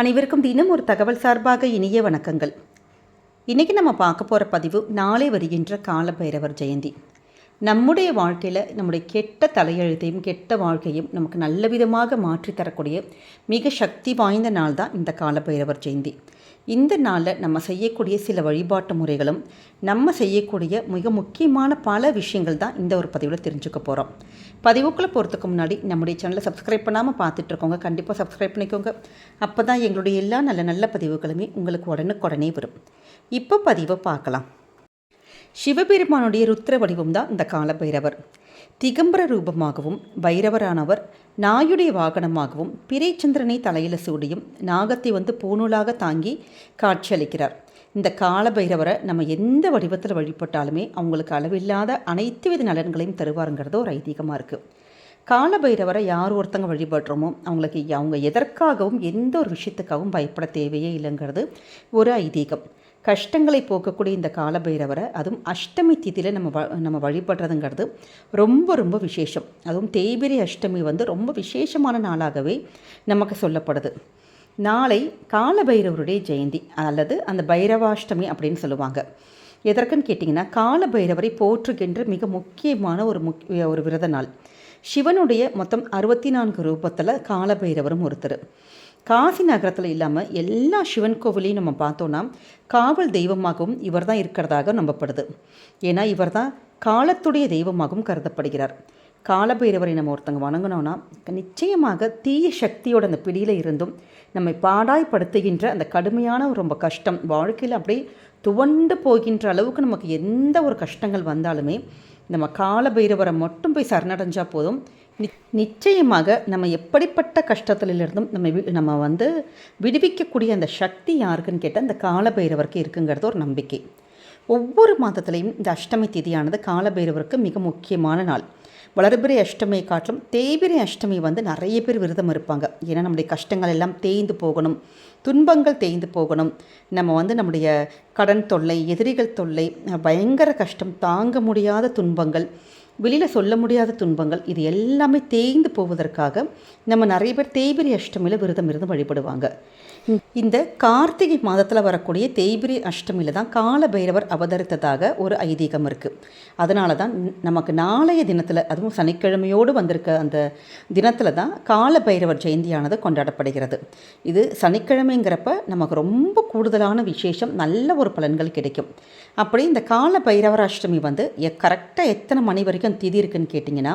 அனைவருக்கும் தினம் ஒரு தகவல் சார்பாக இனிய வணக்கங்கள். இன்றைக்கி நம்ம பார்க்க போகிற பதிவு நாளை வருகின்ற காலபைரவர் ஜெயந்தி. நம்முடைய வாழ்க்கையில் நம்முடைய கெட்ட தலையெழுத்தையும் கெட்ட வாழ்க்கையும் நமக்கு நல்ல விதமாக மாற்றி தரக்கூடிய மிக சக்தி வாய்ந்த நாள் தான் இந்த காலபைரவர் ஜெயந்தி. இந்த நாளில் நம்ம செய்யக்கூடிய சில வழிபாட்டு முறைகளும் நம்ம செய்யக்கூடிய மிக முக்கியமான பல விஷயங்கள் தான் இந்த ஒரு பதிவில் தெரிஞ்சுக்க போகிறோம் பதிவுக்குள்ளே போகிறதுக்கு முன்னாடி நம்முடைய சேனலை சப்ஸ்கிரைப் பண்ணாமல் பார்த்துட்ருக்கோங்க. கண்டிப்பாக சப்ஸ்கிரைப் பண்ணிக்கோங்க. அப்போ தான் எங்களுடைய எல்லா நல்ல நல்ல பதிவுகளுமே உங்களுக்கு உடனுக்குடனே வரும். இப்போ பதிவை பார்க்கலாம். சிவபெருமானுடைய ருத்ர வடிவம் தான் இந்த காலபைரவர். திகம்பர ரூபமாகவும் பைரவரானவர் நாயுடைய வாகனமாகவும் பிறைச்சந்திரனை தலையில் சூடியும் நாகத்தை வந்து பூநூலாக தாங்கி காட்சியளிக்கிறார். இந்த காலபைரவரை நம்ம எந்த வடிவத்தில் வழிபட்டாலுமே அவங்களுக்கு அளவில்லாத அனைத்து வித நலன்களையும் தருவாருங்கிறது ஒரு ஐதீகமாக இருக்குது காலபைரவரை யார் ஒருத்தங்க வழிபடுறோமோ அவங்களுக்கு அவங்க எதற்காகவும் எந்த ஒரு விஷயத்துக்காகவும் பயப்பட தேவையே இல்லைங்கிறது ஒரு ஐதீகம். கஷ்டங்களை போக்கக்கூடிய இந்த காலபைரவரை அதுவும் அஷ்டமி திதியில் நம்ம வ நம்ம வழிபடுறதுங்கிறது ரொம்ப ரொம்ப விசேஷம். அதுவும் தேய்பிரி அஷ்டமி வந்து ரொம்ப விசேஷமான நாளாகவே நமக்கு சொல்லப்படுது. நாளை காலபைரவருடைய ஜெயந்தி அல்லது அந்த பைரவாஷ்டமி அப்படின்னு சொல்லுவாங்க. எதற்குன்னு கேட்டிங்கன்னா காலபைரவரை போற்றுகின்ற மிக முக்கியமான ஒரு முக்கிய ஒரு விரத நாள். சிவனுடைய மொத்தம் அறுபத்தி நான்கு ரூபத்தில் காலபைரவரும் ஒருத்தர். காசி நகரத்தில் இல்லாமல் எல்லா சிவன் கோவிலையும் நம்ம பார்த்தோன்னா காவல் தெய்வமாகவும் இவர் தான் இருக்கிறதாக நம்பப்படுது. ஏன்னா இவர் தான் காலத்துடைய தெய்வமாகவும் கருதப்படுகிறார். காலபைரவரை நம்ம ஒருத்தங்க வணங்கினோன்னா நிச்சயமாக தீய சக்தியோட அந்த பிடியில் இருந்தும் நம்மை பாடாய்படுத்துகின்ற அந்த கடுமையான ஒரு ரொம்ப கஷ்டம் வாழ்க்கையில் அப்படியே துவண்டு போகின்ற அளவுக்கு நமக்கு எந்த ஒரு கஷ்டங்கள் வந்தாலுமே நம்ம காலபைரவரை மட்டும் போய் சரணடைஞ்சால் போதும். நிச்சயமாக நம்ம எப்படிப்பட்ட கஷ்டத்திலிருந்தும் நம்ம நம்ம வந்து விடுவிக்கக்கூடிய அந்த சக்தி யாருக்குன்னு கேட்டால் அந்த காலபைரவருக்கு இருக்குங்கிறது ஒரு நம்பிக்கை. ஒவ்வொரு மாதத்துலேயும் இந்த அஷ்டமி திதியானது காலபைரவருக்கு மிக முக்கியமான நாள். வளர்பிறை அஷ்டமியை காட்டிலும் தேய்பிரை அஷ்டமி வந்து நிறைய பேர் விரதம் இருப்பாங்க. ஏன்னா நம்முடைய கஷ்டங்கள் எல்லாம் தேய்ந்து போகணும். துன்பங்கள் தேய்ந்து போகணும். நம்ம வந்து நம்முடைய கடன் தொல்லை எதிரிகள் தொல்லை பயங்கர கஷ்டம் தாங்க முடியாத துன்பங்கள் வெளியில் சொல்ல முடியாத துன்பங்கள் இது எல்லாமே தேய்ந்து போவதற்காக நம்ம நிறைய பேர் தேய்பிரி அஷ்டமியில் விரதம் இருந்து வழிபடுவாங்க. இந்த கார்த்திகை மாதத்தில் வரக்கூடிய தேய்பிரி அஷ்டமியில் தான் காலபைரவர் அவதரித்ததாக ஒரு ஐதீகம் இருக்குது அதனால தான் நமக்கு நாளைய தினத்தில் அதுவும் சனிக்கிழமையோடு வந்திருக்க அந்த தினத்தில் தான் காலபைரவர் ஜெயந்தியானது கொண்டாடப்படுகிறது. இது சனிக்கிழமைங்கிறப்ப நமக்கு ரொம்ப கூடுதலான விசேஷம் நல்ல ஒரு பலன்கள் கிடைக்கும். அப்படி இந்த கால பைரவர் அஷ்டமி வந்து கரெக்டாக எத்தனை மணி வரைக்கும் திதி இருக்குன்னு கேட்டிங்கன்னா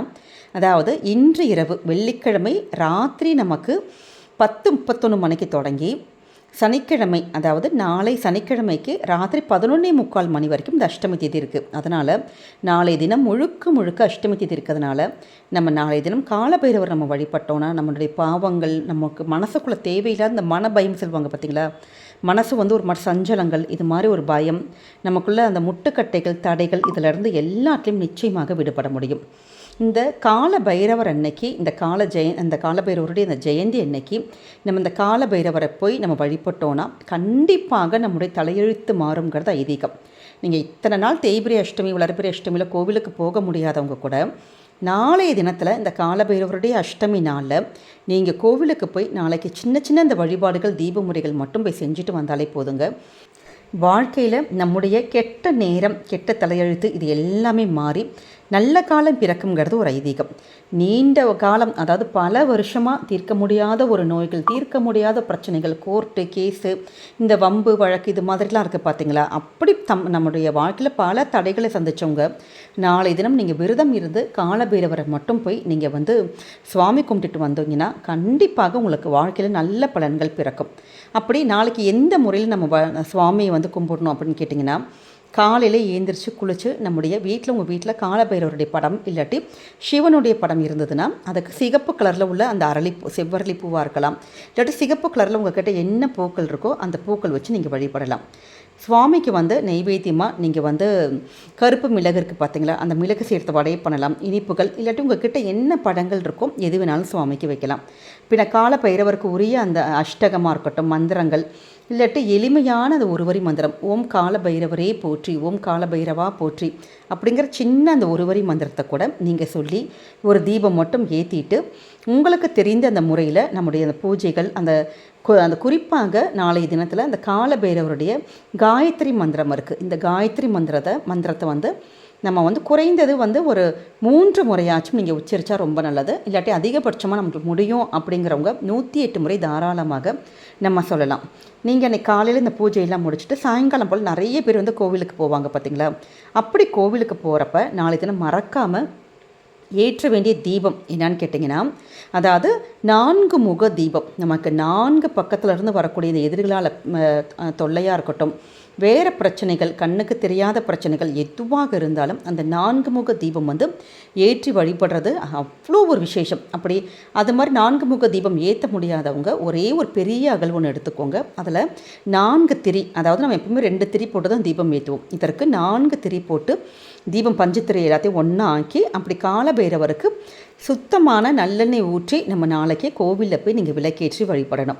அதாவது இன்று இரவு வெள்ளிக்கிழமை ராத்திரி நமக்கு பத்து முப்பத்தொன்று மணிக்கு தொடங்கி சனிக்கிழமை அதாவது நாளை சனிக்கிழமைக்கு ராத்திரி பதினொன்னே முக்கால் மணி வரைக்கும் இந்த அஷ்டமி தேதி இருக்குது அதனால் நாளை தினம் முழுக்க முழுக்க அஷ்டமி தேதி இருக்கிறதுனால நம்ம நாளை தினம் காலபைரவர் நம்ம வழிபட்டோன்னா நம்மளுடைய பாவங்கள் நமக்கு மனசுக்குள்ளே தேவையில்லாத இந்த மன பயம் சொல்லுவாங்க பார்த்தீங்களா? மனசு வந்து ஒரு மற்ற சஞ்சலங்கள் இது மாதிரி ஒரு பயம். நமக்குள்ளே அந்த முட்டுக்கட்டைகள் தடைகள் இதிலிருந்து எல்லாத்துலேயும் நிச்சயமாக விடுபட முடியும். இந்த கால பைரவர் அன்னைக்கு இந்த கால ஜெய அந்த காலபைரவருடைய இந்த ஜெயந்தி அன்னைக்கு நம்ம இந்த கால பைரவரை போய் நம்ம வழிபட்டோன்னா கண்டிப்பாக நம்முடைய தலையெழுத்து மாறுங்கிறது ஐதீகம். நீங்கள் இத்தனை நாள் தேய்பிரி அஷ்டமி வளர்பிரி அஷ்டமியில் கோவிலுக்கு போக முடியாதவங்க கூட நாளைய தினத்தில் இந்த காலபைரவருடைய அஷ்டமி நாளில் நீங்கள் கோவிலுக்கு போய் நாளைக்கு சின்ன சின்ன இந்த வழிபாடுகள் தீப முறைகள் மட்டும் போய் செஞ்சுட்டு வந்தாலே போதுங்க. வாழ்க்கையில் நம்முடைய கெட்ட நேரம் கெட்ட தலையெழுத்து இது எல்லாமே மாறி நல்ல காலம் பிறக்குங்கிறது ஒரு ஐதீகம். நீண்ட காலம் அதாவது பல வருஷமாக தீர்க்க முடியாத ஒரு நோய்கள் தீர்க்க முடியாத பிரச்சனைகள் கோர்ட்டு கேஸு இந்த வம்பு வழக்கு இது மாதிரிலாம் இருக்குது பார்த்தீங்களா அப்படி தம் நம்முடைய வாழ்க்கையில் பல தடைகளை சந்தித்தவங்க நாளை தினம் நீங்கள் விரதம் இருந்து காலபைரவரை மட்டும் போய் நீங்கள் வந்து சுவாமி கும்பிட்டுட்டு வந்தீங்கன்னா கண்டிப்பாக உங்களுக்கு வாழ்க்கையில் நல்ல பலன்கள் பிறக்கும். அப்படி நாளைக்கு எந்த முறையில் நம்ம சுவாமியை வந்து கும்பிடணும் அப்படின்னு கேட்டிங்கன்னா காலையில் ஏந்திரிச்சு குளித்து நம்முடைய வீட்டில் உங்கள் வீட்டில் காலபைரவருடைய படம் இல்லாட்டி சிவனுடைய படம் இருந்ததுன்னா அதுக்கு சிகப்பு கலரில் உள்ள அந்த அரளிப்பூ செவ்வரளி பூவாக இருக்கலாம். இல்லாட்டி சிகப்பு கலரில் உங்கள்கிட்ட என்ன பூக்கள் இருக்கோ அந்த பூக்கள் வச்சு நீங்கள் வழிபடலாம். சுவாமிக்கு வந்து நெய்வேத்தியமாக நீங்கள் வந்து கருப்பு மிளகு இருக்குது பார்த்தீங்களா அந்த மிளகு சேர்த்து வடையை பண்ணலாம் இனிப்புகள் இல்லாட்டி உங்ககிட்ட என்ன படங்கள் இருக்கோ எது வேணாலும் சுவாமிக்கு வைக்கலாம். பின்ன கால பைரவருக்கு உரிய அந்த அஷ்டகமாக இருக்கட்டும் மந்திரங்கள் இல்லாட்டி எளிமையான அந்த ஒருவரி மந்திரம். ஓம் கால பைரவரே போற்றி ஓம் கால பைரவா போற்றி அப்படிங்கிற சின்ன அந்த ஒருவரி மந்திரத்தை கூட நீங்கள் சொல்லி ஒரு தீபம் மட்டும் ஏற்றிட்டு உங்களுக்கு தெரிந்த அந்த முறையில் நம்முடைய அந்த பூஜைகள் அந்த அந்த குறிப்பாக நாளைய தினத்தில் அந்த காலபைரவருடைய காயத்ரி மந்திரம் இருக்குது இந்த காயத்ரி மந்திரத்தை மந்திரத்தை வந்து நம்ம வந்து குறைந்தது வந்து ஒரு மூன்று முறையாச்சும் நீங்கள் உச்சரித்தா ரொம்ப நல்லது. இல்லாட்டி அதிகபட்சமாக நமக்கு முடியும் அப்படிங்கிறவங்க நூற்றி எட்டு முறை தாராளமாக நம்ம சொல்லலாம். நீங்கள் அன்றைக்கி காலையில் இந்த பூஜையெல்லாம் முடிச்சுட்டு சாயங்காலம் போல் நிறைய பேர் வந்து கோவிலுக்கு போவாங்க பார்த்தீங்களா அப்படி கோவிலுக்கு போகிறப்ப நாளை தினம் மறக்காமல் ஏற்ற வேண்டிய தீபம் என்னான்னு கேட்டிங்கன்னா அதாவது நான்கு முக தீபம். நமக்கு நான்கு பக்கத்தில் இருந்து வரக்கூடிய இந்த எதிர்களால் தொல்லையாக இருக்கட்டும் வேறு பிரச்சனைகள் கண்ணுக்கு தெரியாத பிரச்சனைகள் எதுவாக இருந்தாலும் அந்த நான்கு முக தீபம் வந்து ஏற்றி வழிபடுறது அவ்வளோ ஒரு விசேஷம். அப்படி அது மாதிரி நான்கு முக தீபம் ஏற்ற முடியாதவங்க ஒரே ஒரு பெரிய அகல் ஒன்று எடுத்துக்கோங்க. அதில் நான்கு திரி அதாவது நம்ம எப்பவுமே ரெண்டு திரி போட்டு தான் தீபம் ஏற்றுவோம் இதற்கு நான்கு திரி போட்டு தீபம் பஞ்சுத்திரை எல்லாத்தையும் ஒன்றா ஆக்கி அப்படி காலபைரவருக்கு சுத்தமான நல்லெண்ணெய் ஊற்றி நம்ம நாளைக்கு கோவிலில் போய் நீங்கள் விளக்கேற்றி வழிபடணும்.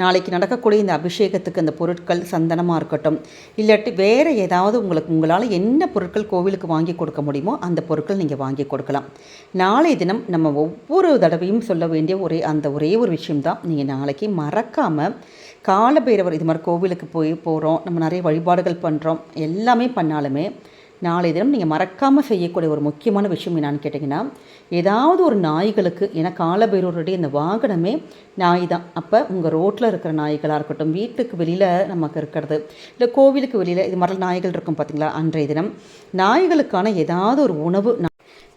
நாளைக்கு நடக்கக்கூடிய இந்த அபிஷேகத்துக்கு அந்த பொருட்கள் சந்தனமாக இருக்கட்டும் இல்லாட்டி வேறு ஏதாவது உங்களுக்கு உங்களால் என்ன பொருட்கள் கோவிலுக்கு வாங்கி கொடுக்க முடியுமோ அந்த பொருட்கள் நீங்கள் வாங்கி கொடுக்கலாம். நாளைய தினம் நம்ம ஒவ்வொரு தடவையும் சொல்ல வேண்டிய ஒரே அந்த ஒரே ஒரு விஷயம்தான். நீங்கள் நாளைக்கு மறக்காமல் காலபைரவர் இது மாதிரி கோவிலுக்கு போய் போகிறோம் நம்ம நிறைய வழிபாடுகள் பண்ணுறோம் எல்லாமே பண்ணாலுமே நாளை தினம் நீங்கள் மறக்காமல் செய்யக்கூடிய ஒரு முக்கியமான விஷயம் என்னான்னு கேட்டிங்கன்னா ஏதாவது ஒரு நாய்களுக்கு ஏன்னா காலபைரவருடைய இந்த வாகனமே நாய் தான். அப்போ உங்கள் ரோட்டில் இருக்கிற நாய்களாக இருக்கட்டும் வீட்டுக்கு வெளியில் நமக்கு இருக்கிறது இல்லை கோவிலுக்கு வெளியில் இது மாதிரி நாய்கள் இருக்கும் பார்த்தீங்களா அன்றைய தினம் நாய்களுக்கான ஏதாவது ஒரு உணவு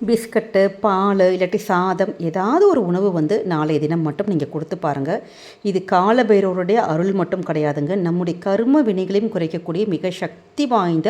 பிஸ்கட்டு பால் இல்லாட்டி சாதம் ஏதாவது ஒரு உணவு வந்து நாளைய தினம் மட்டும் நீங்கள் கொடுத்து பாருங்கள் இது காலபைரவருடைய அருள் மட்டும் கிடையாதுங்க. நம்முடைய கர்ம வினைகளையும் குறைக்கக்கூடிய மிக சக்தி வாய்ந்த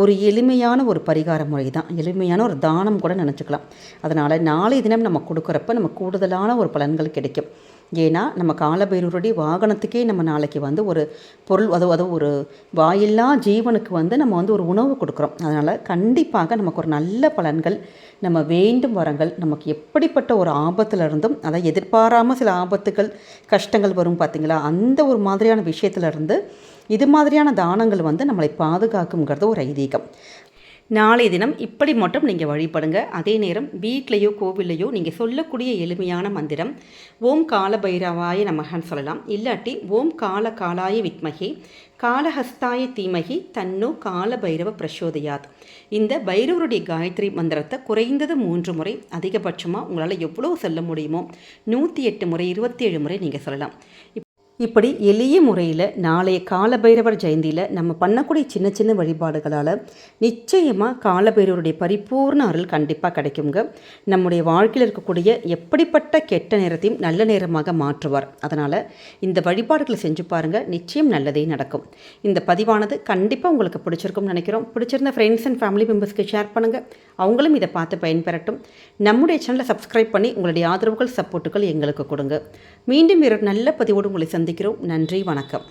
ஒரு எளிமையான ஒரு பரிகார முறை தான் எளிமையான ஒரு தானம் கூட நினச்சிக்கலாம். அதனால் நாளைய தினம் நம்ம கொடுக்குறப்ப நம்ம கூடுதலான ஒரு பலன்கள் கிடைக்கும். ஏன்னா நம்ம காலபைரவருடைய வாகனத்துக்கே நம்ம நாளைக்கு வந்து ஒரு பொருள் அது அது ஒரு வாயில்லா ஜீவனுக்கு வந்து நம்ம வந்து ஒரு உணவு கொடுக்குறோம். அதனால் கண்டிப்பாக நமக்கு ஒரு நல்ல பலன்கள் நம்ம வேண்டும் வரங்கள் நமக்கு எப்படிப்பட்ட ஒரு ஆபத்துல இருந்தும் அதை எதிர்பாராமல் சில ஆபத்துகள் கஷ்டங்கள் வரும் பார்த்திங்களா? அந்த ஒரு மாதிரியான விஷயத்துலேருந்து இது மாதிரியான தானங்கள் வந்து நம்மளை பாதுகாக்குங்கிறது ஒரு ஐதீகம். நாளைய தினம் இப்படி மட்டும் நீங்கள் வழிபடுங்க. அதே நேரம் வீட்லேயோ கோவில்லையோ நீங்கள் சொல்லக்கூடிய எளிமையான மந்திரம் ஓம் கால பைரவாய நமகன்னு சொல்லலாம். இல்லாட்டி ஓம் கால காலாய வித்மகி காலஹஸ்தாய தீமகி தன்னோ கால பைரவ பிரசோதயாத். இந்த பைரவருடைய காயத்ரி மந்திரத்தை குறைந்தது மூன்று முறை அதிகபட்சமாக உங்களால் எவ்வளோ சொல்ல முடியுமோ நூற்றி எட்டு முறை இருபத்தி ஏழு முறை நீங்கள் சொல்லலாம். இப்படி எளிய முறையில் நாளைய காலபைரவர் ஜெயந்தியில் நம்ம பண்ணக்கூடிய சின்ன சின்ன வழிபாடுகளால் நிச்சயமாக காலபைரவருடைய பரிபூர்ண அருள் கண்டிப்பாக கிடைக்குங்க. நம்முடைய வாழ்க்கையில் இருக்கக்கூடிய எப்படிப்பட்ட கெட்ட நேரத்தையும் நல்ல நேரமாக மாற்றுவார். அதனால் இந்த வழிபாடுகளை செஞ்சு பாருங்கள் நிச்சயம் நல்லதே நடக்கும். இந்த பதிவானது கண்டிப்பாக உங்களுக்கு பிடிச்சிருக்கும்னு நினைக்கிறோம். பிடிச்சிருந்த ஃப்ரெண்ட்ஸ் அண்ட் ஃபேமிலி மெம்பர்ஸ்க்கு ஷேர் பண்ணுங்கள் அவங்களும் இதை பார்த்து பயன்பெறட்டும். நம்முடைய சேனலை சப்ஸ்கிரைப் பண்ணி உங்களுடைய ஆதரவுகள் சப்போர்ட்டுகள் எங்களுக்கு கொடுங்க. மீண்டும் ஒரு நல்ல பதிவோடு உங்களை சந்திக்கிறோம். நன்றி வணக்கம்.